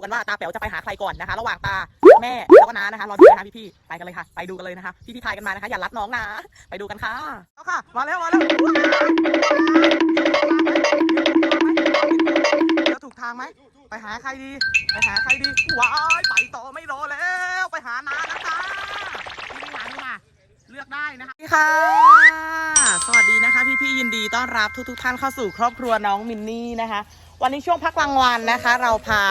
ูกันว่าตาแป๋วจะไปหาใครก่อนนะคะ ระหว่างตาแม่แล้วก็น้านะคะรอดูนะคะพี่ๆไปกันเลยค่ะ ไปดูกันเลยนะคะพี่ๆทายกันมานะคะ อย่ารัดน้องนะไปดูกันค่ะแล้วค่ะ มาแล้วมาแล้วแล้วถูกทางไหมไปหาใครดี ไปหาใครดีว้ายไปต่อไม่รอแล้ว ไปหาน้านะจ๊ะพี่ๆหาดูมาเลือกได้นะคะค่ะ สวัสดีนะคะ พี่ๆยินดีต้อนรับทุกๆท่านเข้าสู่ครอบครัวน้องมินนี่นะคะ วันนี้ช่วงพักกลางวันนะคะ เราพา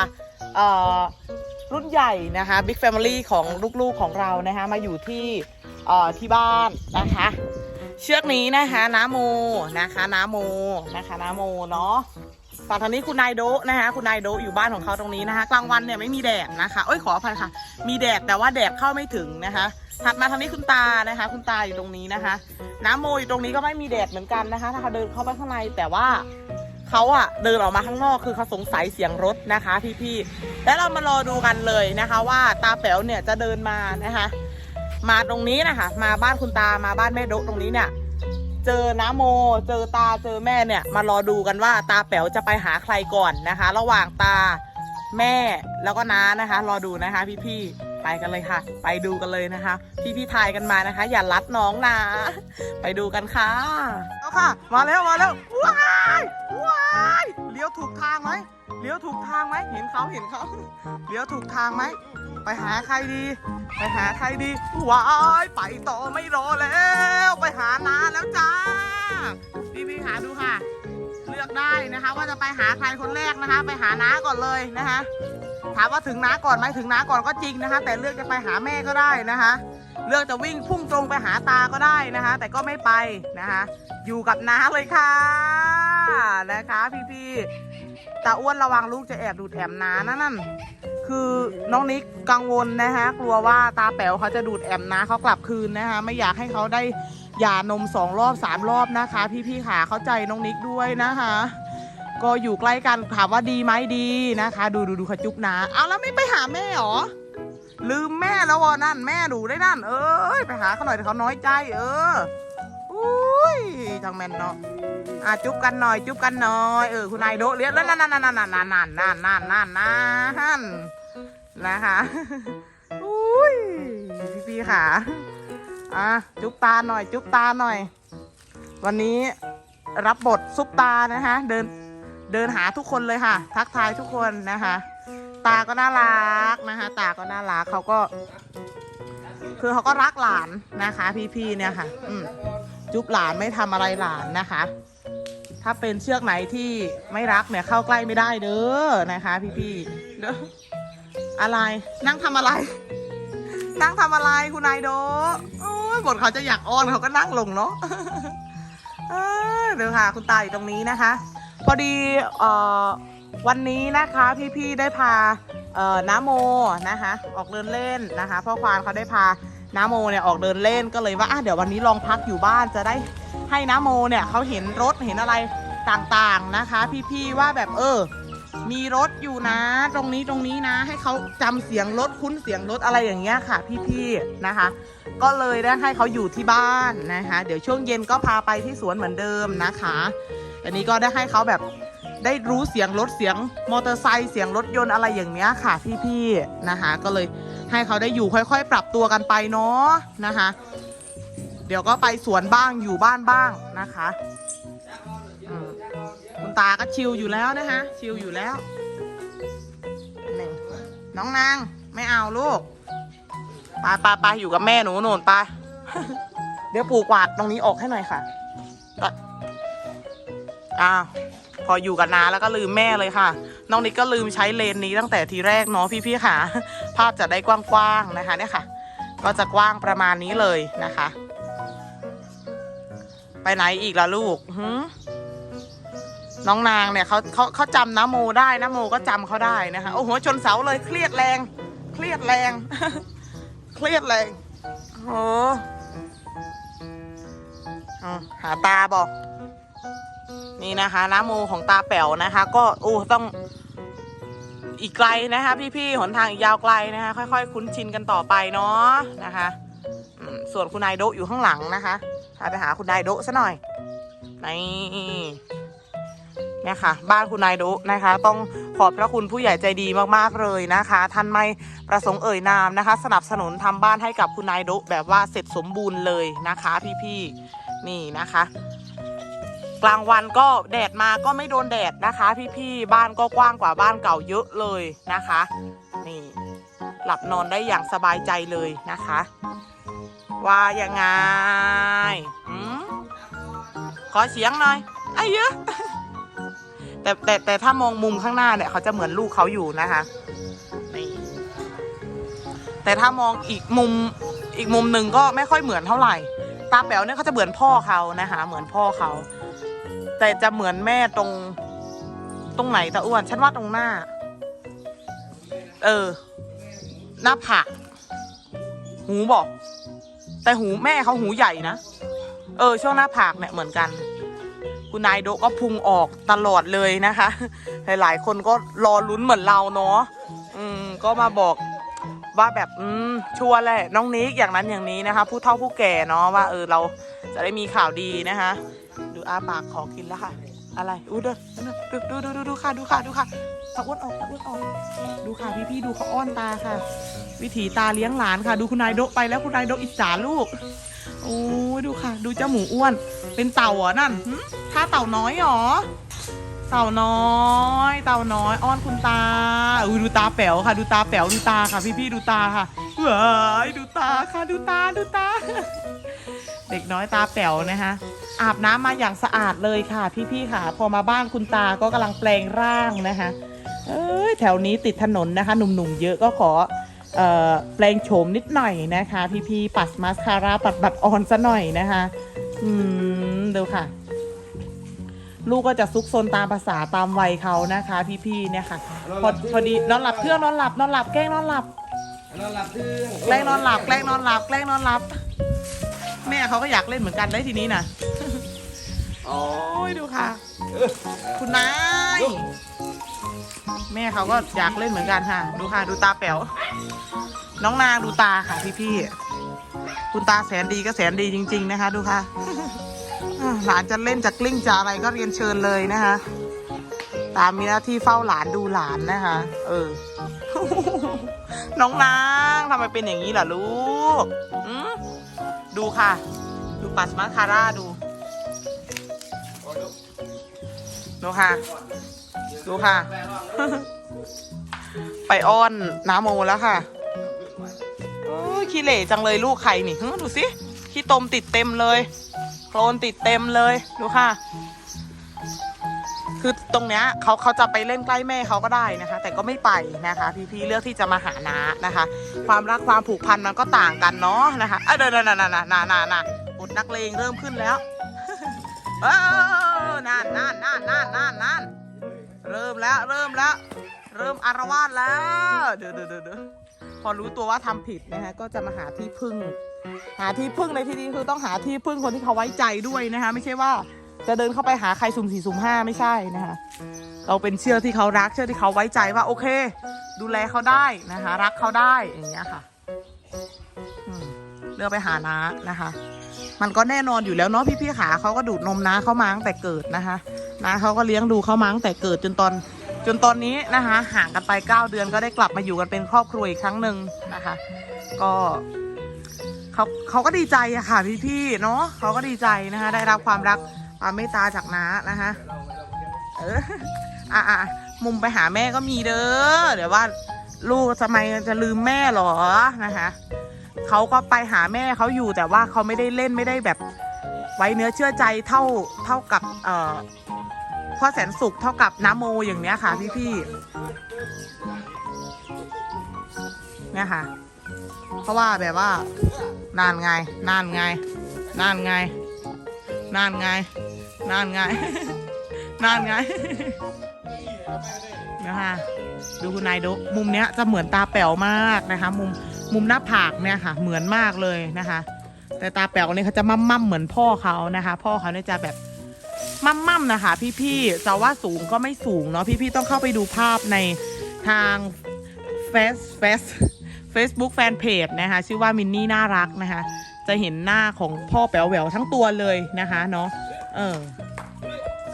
รุ่นใหญ่นะคะ Big Family ของลูกๆของเรานะคะมาอยู่ที่ที่บ้านนะคะ เชือกนี้นะคะน้าโมนะคะน้าโมนะคะน้าโมเนาะฝั่งทางนี้คุณนายโดะนะคะคุณนายโดะอยู่บ้านของเขาตรงนี้นะคะ กลางวันเนี่ยไม่มีแดดนะคะเอ้ยขออภัยค่ะ มีแดดแต่ว่าแดดเข้าไม่ถึงนะคะถัดมาทางนี้คุณตานะคะ คุณตาอยู่ตรงนี้นะคะ น้ำโมอยู่ตรงนี้ก็ไม่มีแดดเหมือนกันนะคะ ถ้าเขาเดินเข้าไปข้างในแต่ว่า เขาอะเดินออกมาข้างนอกคือเขาสงสัยเสียงรถนะคะพี่ๆแล้วเรามารอดูกันเลยนะคะ ว่าตาแป๋วเนี่ยจะเดินมานะคะ มาตรงนี้นะคะ มาบ้านคุณตามาบ้านแม่ดะตรงนี้เนี่ย เจอน้าโม เจอตาเจอแม่เนี่ย มารอดูกันว่าตาแป๋วจะไปหาใครก่อนนะคะ ระหว่างตาแม่แล้วก็น้านะคะ รอดูนะคะพี่ๆไปกันเลยค่ะ ไปดูกันเลยนะคะ พี่ๆทายกันมานะคะ อย่ารัดน้องนะ ไปดูกันค่ะแล้วค่ะ มาแล้ว มาแล้วว้ายว้ายเลี้ยวถูกทางไหมเลี้ยวถูกทางไหมเห็นเขาเห็นเขาเลี้ยวถูกทางไหมไปหาใครดี ไปหาใครดีว้ายไปต่อไม่รอแล้ว ไปหาน้าแล้วจ้าพี่พี่ๆหาดูค่ะ เลือกได้นะคะ ว่าจะไปหาใครคนแรกนะคะ ไปหาน้าก่อนเลยนะคะถามว่าถึงน้าก่อนไหมถึงน้าก่อนก็จริงนะคะ แต่เลือกจะไปหาแม่ก็ได้นะคะ เลือกจะวิ่งพุ่งตรงไปหาตาก็ได้นะคะ แต่ก็ไม่ไปนะคะ อยู่กับน้าเลยค่ะ นะคะพี่ๆตาอ้วนระวังลูกจะแอบดูดแอมน้านะนั่นคือน้องนิกกังวลนะคะกลัวว่าตาแป๋วเขาจะดูดแอมน้าเขากลับคืนนะคะไม่อยากให้เขาได้หย่านมสองรอบสามรอบนะคะ พี่ๆขาเข้าใจน้องนิกด้วยนะคะ ก็อยู่ใกล้กันถามว่าดีไหมดีนะคะ ดูดูดูขจุ๊บนะเอาแล้วไม่ไปหาแม่หรอลืมแม่แล้ววะนั่นแม่ดูได้นั่น เอ้ยไปหาเขาหน่อยเขาน้อยใจเออ อุ้ยจังแมนเนาะอะจุ๊บกันหน่อย จุ๊บกันหน่อยเออคุณนายโดเลี้ยงแล้วนั่นนั่นนั่นนั่นนั่นนั่นนั่นนั่นนั่นนั่นนะคะอุ้ยพี่พี่ๆค่ะอะจุ๊บตาหน่อย จุ๊บตาหน่อย วันนี้รับบทซุปตานะคะเดินเดินหาทุกคนเลยค่ะ ทักทายทุกคนนะคะ ตาก็น่ารักนะคะ ตาก็น่ารักเขาก็ คือเขาก็รักหลานนะคะ พี่ๆเนี่ยค่ะ อืม จุ๊บหลานไม่ทำอะไรหลานนะคะ ถ้าเป็นเชือกไหนที่ไม่รักเนี่ยเข้าใกล้ไม่ได้เด้อนะคะพี่ๆเด้ออะไรนั่งทำอะไร นั่งทำอะไรคุณนายโดโอ้ยบทเขาจะอยากอ้อนเขาก็นั่งลงเนาะเออเดี๋ยวค่ะ คุณตาอยู่ตรงนี้นะคะ พอดีเอ่อวันนี้นะคะพี่ๆได้พาเอ่อน้าโมนะคะ ออกเดินเล่นนะคะพ่อควานเขาได้พา น้าโมเนี่ยออกเดินเล่นก็เลยว่าอะเดี๋ยววันนี้ลองพักอยู่บ้านจะได้ให้น้าโมเนี่ยเขาเห็นรถเห็นอะไรต่างๆนะคะ พี่ๆว่าแบบเออ มีรถอยู่นะ ตรงนี้ตรงนี้นะ ให้เขาจำเสียงรถคุ้นเสียงรถอะไรอย่างเงี้ยค่ะ พี่ๆนะคะ ก็เลยได้ให้เขาอยู่ที่บ้านนะคะ เดี๋ยวช่วงเย็นก็พาไปที่สวนเหมือนเดิมนะคะ อันนี้ก็ได้ให้เขาแบบได้รู้เสียงรถเสียงมอเตอร์ไซค์เสียงรถยนต์อะไรอย่างเนี้ยค่ะพี่ๆนะคะ ก็เลย ให้เขาได้อยู่ค่อย ๆ ปรับตัวกันไปเนาะนะคะ เดี๋ยวก็ไปสวนบ้างอยู่บ้านบ้างนะคะคุณตาก็ชิลอยู่แล้วนะคะชิลอยู่แล้วน้องนางไม่เอาลูกไปไปไปอยู่กับแม่หนูหนูนไปเดี๋ยวปูกวาดตรงนี้ออกให้หน่อยค่ะอ้าวพออยู่กับน้าแล้วก็ลืมแม่เลยค่ะ น้องนิกก็ลืมใช้เลนนี้ตั้งแต่ทีแรกเนาะพี่ๆค่ะ ภาพจะได้กว้างๆนะคะเนี่ยค่ะ ก็จะกว้างประมาณนี้เลยนะคะ ไปไหนอีกล่ะลูกหืมน้องนางเนี่ยเขาเขาเขาจำน้าโมได้น้าโมก็จำเขาได้นะคะโอ้โหชนเสาเลยเครียดแรง เครียดแรง เครียดเลยโอ้หาตาบอก นี่นะคะน้ำโมของตาแป๋วนะคะ ก็โอ้ต้อง อีกไกลนะคะ พี่ๆหนทางอีกยาวไกลนะคะ ค่อย ๆ คุ้นชินกันต่อไปเนาะนะคะส่วนคุณนายโดอยู่ข้างหลังนะคะพาไปหาคุณนายโดซะหน่อยนี่เนี่ยค่ะ บ้านคุณนายโดนะคะ ต้องขอบพระคุณผู้ใหญ่ใจดีมากๆเลยนะคะ ท่านไม่ประสงค์เอ่ยนามนะคะ สนับสนุนทำบ้านให้กับคุณนายโดแบบว่าเสร็จสมบูรณ์เลยนะคะ พี่ๆนี่นะคะ กลางวันก็แดดมาก็ไม่โดนแดดนะคะ พี่ๆบ้านก็กว้างกว่าบ้านเก่าเยอะเลยนะคะ นี่หลับนอนได้อย่างสบายใจเลยนะคะ ว่ายังไงหืมขอเสียงหน่อยไอ้เยอะแต่แต่แต่ถ้ามองมุมข้างหน้าเนี่ยเขาจะเหมือนลูกเขาอยู่นะคะนี่แต่ถ้ามองอีกมุมอีกมุมหนึ่งก็ไม่ค่อยเหมือนเท่าไหร่ ตาแป๋วเนี่ยเขาจะเหมือนพ่อเขานะคะเหมือนพ่อเขา แต่จะเหมือนแม่ตรง ตรงไหนตาอ้วน ฉันว่าตรงหน้า เออ หน้าผากหูบอก แต่หูแม่เขาหูใหญ่นะ เออ ช่วงหน้าผากเนี่ยเหมือนกัน คุณนายโดก็พุงออกตลอดเลยนะคะ หลาย ๆ คนก็รอลุ้นเหมือนเราเนาะอืมก็มาบอก ว่าแบบอืมชัวร์แหละน้องนิกอย่างนั้นอย่างนี้นะคะ ผู้เฒ่าผู้แก่เนาะว่าเออเราจะได้มีข่าวดีนะคะ ดูอาปากขอกินแล้วค่ะ อะไรอู้เด้อดูดูดูดูดูค่ะดูค่ะดูค่ะตะอ้วนออกตะอ้วนออกดูค่ะพี่พี่ดูเขาอ้อนตาค่ะ วิถีตาเลี้ยงหลานค่ะ ดูคุณนายโดะไปแล้วคุณนายโดะอิจฉาลูกโอ้ดูค่ะ ดูเจ้าหมูอ้วน เป็นเต่าเหรอนั่นหึถ้าเต่าน้อยเหรอ เต่าน้อย เต่าน้อย อ้อนคุณตาอุ้ยดูตาแป๋วค่ะ ดูตาแป๋วดูตาค่ะพี่พี่ดูตาค่ะเว้ยดูตาค่ะดูตาดูตา เด็กน้อยตาแป๋วนะคะอาบน้ำมาอย่างสะอาดเลยค่ะ พี่ๆค่ะ พอมาบ้านคุณตาก็กำลังแปลงร่างนะคะเอ้ยแถวนี้ติดถนนนะคะ หนุ่มๆเยอะก็ขอออแปลงโฉมนิดหน่อยนะคะ พี่ๆปัดมาสคาร่าปัดบัดออนซะหน่อยนะคะ อืมดูค่ะ ลูกก็จะซุกซนตามภาษาตามวัยเขานะคะ พี่ๆเนี่ยค่ะพอพอดีนอนหลับเครื่องนอนหลับนอนหลับแกล้งนอนหลับนอนหลับทึ่งแกล้งนอนหลับแกล้งนอนหลับแกล้งนอนหลับ แม่เขาก็อยากเล่นเหมือนกันได้ทีนี้นะโอ้ยดูค่ะ คุณนายแม่เขาก็อยากเล่นเหมือนกันค่ะ ดูค่ะ ดูตาแป๋วน้องนางดูตาค่ะพี่พี่ๆคุณตาแสนดีก็แสนดีจริง ๆ นะคะ ดูค่ะอ่า หลานจะเล่นจะกลิ้งจะอะไรก็เรียนเชิญเลยนะคะ ตามมีหน้าที่เฝ้าหลานดูหลานนะคะ เออ น้องนางทำไมเป็นอย่างนี้ล่ะลูกดูค่ะ ดูปัสมาคาร่าดูดูค่ะ ดูค่ะ ไปอ้อนน้าโมแล้วค่ะขี้เหร่จังเลยลูกใครนี่ดูสิขี้ตมติดเต็มเลย โคลนติดเต็มเลยดูค่ะ คือตรงเนี้ยเขาเขาจะไปเล่นใกล้แม่เขาก็ได้นะคะ แต่ก็ไม่ไปนะคะ พี่ๆเลือกที่จะมาหาน้านะคะ ความรักความผูกพันมันก็ต่างกันเนาะนะคะเออเดี๋ยวๆๆๆๆๆๆๆอุดนักเลงเริ่มขึ้นแล้วเออนั่นนั่นนั่นนั่นนั่นนั่นเริ่มแล้วเริ่มแล้ว เริ่มอารวาสแล้วเดี๋ยวเดี๋ยวเดี๋ยว พอรู้ตัวว่าทำผิดนะฮะก็จะมาหาที่พึ่ง หาที่พึ่งในที่นี้คือต้องหาที่พึ่งคนที่เขาไว้ใจด้วยนะคะไม่ใช่ว่าจะเดินเข้าไปหาใครสุ่มสี่สุ่มห้าไม่ใช่นะคะเราเป็นเชื่อที่เขารักเชื่อที่เขาไว้ใจว่าโอเค ดูแลเขาได้นะคะรักเขาได้อย่างเงี้ยค่ะเลือกไปหาน้านะคะ มันก็แน่นอนอยู่แล้วเนาะพี่ๆขาเขาก็ดูดนมน้าเขามาตั้งแต่เกิดนะคะน้าเขาก็เลี้ยงดูเขามาตั้งแต่เกิดจนตอน จนตอนนี้นะคะห่างกันไป 9 เดือนก็ได้กลับมาอยู่กันเป็นครอบครัวอีกครั้งหนึ่งนะคะ ก็เขาเขาก็ดีใจอะค่ะพี่ๆเนาะเขาก็ดีใจนะคะได้รับความรักความเมตตาจากน้านะคะเอออะอะมุมไปหาแม่ก็มีเด้อเดี๋ยวว่าลูกทำไมจะลืมแม่หรอนะคะเขาก็ไปหาแม่เขาอยู่แต่ว่าเขาไม่ได้เล่นไม่ได้แบบ ไว้เนื้อเชื่อใจเท่าเท่ากับเอ่อ พ่อแสนสุขเท่ากับน้ำโมอย่างเนี้ยค่ะ พี่พี่ๆเนี่ยค่ะ เพราะว่าแบบว่านานไง นานไง นานไง นานไง นานไง นานไงนะคะดูคุณนายดูมุมเนี้ยจะเหมือนตาแป๋วมากนะคะ มุมมุมหน้าผากเนี่ยค่ะ เหมือนมากเลยนะคะ แต่ตาแป๋วเนี่ยเขาจะมั่มมั่มๆเหมือนพ่อเขานะคะ พ่อเขาเนี่ยจะแบบ มั่มมั่มๆนะคะ พี่ๆจะว่าสูงก็ไม่สูงเนาะพี่ๆต้องเข้าไปดูภาพในทางเฟซเฟซ Facebook แฟนเพจนะคะชื่อว่ามินนี่น่ารักนะคะ จะเห็นหน้าของพ่อแป๋วแหววทั้งตัวเลยนะคะเนาะเออ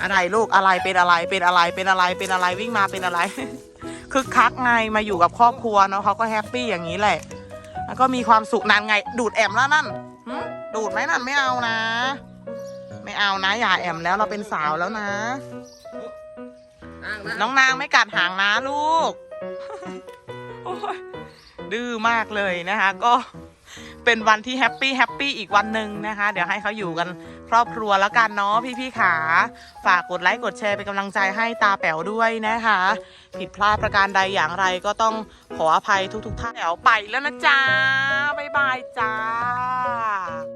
อะไรลูกอะไรเป็นอะไรเป็นอะไรเป็นอะไรเป็นอะไรวิ่งมาเป็นอะไรคึกคักไงมาอยู่กับครอบครัวเนาะเขาก็แฮปปี้อย่างนี้แหละ แล้วก็มีความสุขนานไง ดูดแอมแล้วนั่นดูดไหมนั่นไม่เอานะ ไม่เอานะ อย่าแอมแล้วเราเป็นสาวแล้วนะอ้างนะน้องนางไม่กัดหางนะลูกโอ้ยดื้อมากเลยนะคะ ก็เป็นวันที่แฮปปี้แฮปปี้อีกวันหนึ่งนะคะ เดี๋ยวให้เขาอยู่กันครอบครัวแล้วกันเนาะพี่ๆขา ฝากกดไลค์กดแชร์เป็นกำลังใจให้ตาแป๋วด้วยนะคะ ผิดพลาดประการใดอย่างไรก็ต้องขออภัยทุกๆท่านแป๋วไปแล้วนะจ๊ะบ๊ายบายจ้า